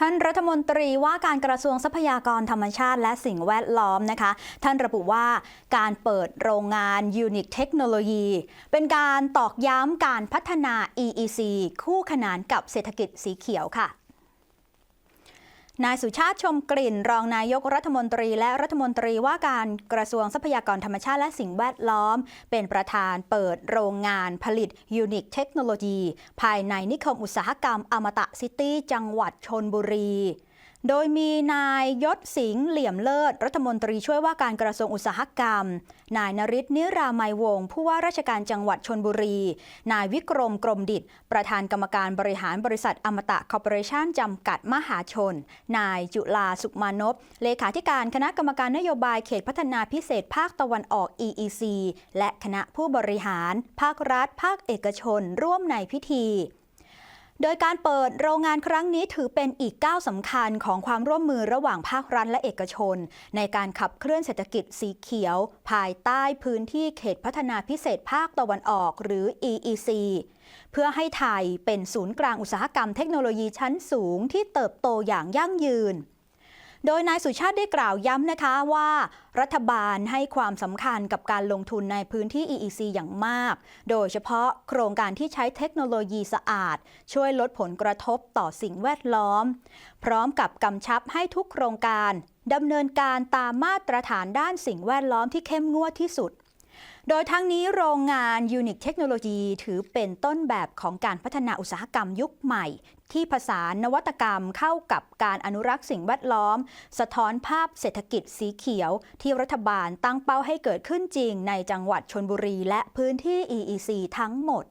ท่านรัฐมนตรีว่าการกระทรวงทรัพยากรธรรมชาติและสิ่งแวดล้อมนะคะ ท่านระบุว่าการเปิดโรงงานยูนิคเทคโนโลยี เป็นการตอกย้ำการพัฒนา EEC คู่ขนานกับเศรษฐกิจสีเขียวค่ะ นายสุชาติชมกลิ่น รองนายกรัฐมนตรี และรัฐมนตรีว่าการกระทรวงทรัพยากรธรรมชาติและสิ่งแวดล้อม เป็นประธานเปิดโรงงานผลิตยูนิคเทคโนโลยี ภายในนิคมอุตสาหกรรมอมตะซิตี้ จังหวัดชนบุรี โดยมีนายยศสิงห์เหลี่ยมเลิศ รัฐมนตรีช่วยว่าการกระทรวงอุตสาหกรรม นายนริศนิรามัยวงศ์ผู้ว่าราชการจังหวัดชนบุรี นายวิกรมกรมดิตประธานกรรมการบริหารบริษัทอมตะคอร์ปอเรชั่นจำกัดมหาชน นายจุลาสุขมานพเลขาธิการคณะกรรมการนโยบายเขตพัฒนาพิเศษภาคตะวันออก EEC และคณะผู้บริหาร ภาครัฐ ภาคเอกชน ร่วมในพิธี โดยการเปิดโรงงานครั้งนี้ถือเป็นอีกก้าวสำคัญของความร่วมมือระหว่างภาครัฐและเอกชน ในการขับเคลื่อนเศรษฐกิจสีเขียว ภายใต้พื้นที่เขตพัฒนาพิเศษภาคตะวันออกหรือ EEC เพื่อให้ไทยเป็นศูนย์กลางอุตสาหกรรมเทคโนโลยีชั้นสูงที่เติบโตอย่างยั่งยืน โดยนายสุชาติได้กล่าวย้ำนะคะว่ารัฐบาลให้ความสำคัญกับการลงทุนในพื้นที่ EEC อย่างมาก โดยเฉพาะโครงการที่ใช้เทคโนโลยีสะอาด ช่วยลดผลกระทบต่อสิ่งแวดล้อม พร้อมกับกำชับให้ทุกโครงการดำเนินการตามมาตรฐานด้านสิ่งแวดล้อมที่เข้มงวดที่สุด โดยทั้งนี้โรงงานยูนิคเทคโนโลยีถือเป็นต้นแบบของการพัฒนาอุตสาหกรรมยุคใหม่ ที่ผสานนวัตกรรมเข้ากับการอนุรักษ์สิ่งแวดล้อม สะท้อนภาพเศรษฐกิจสีเขียว ที่รัฐบาลตั้งเป้าให้เกิดขึ้นจริงในจังหวัดชนบุรีและพื้นที่ EEC ทั้งหมด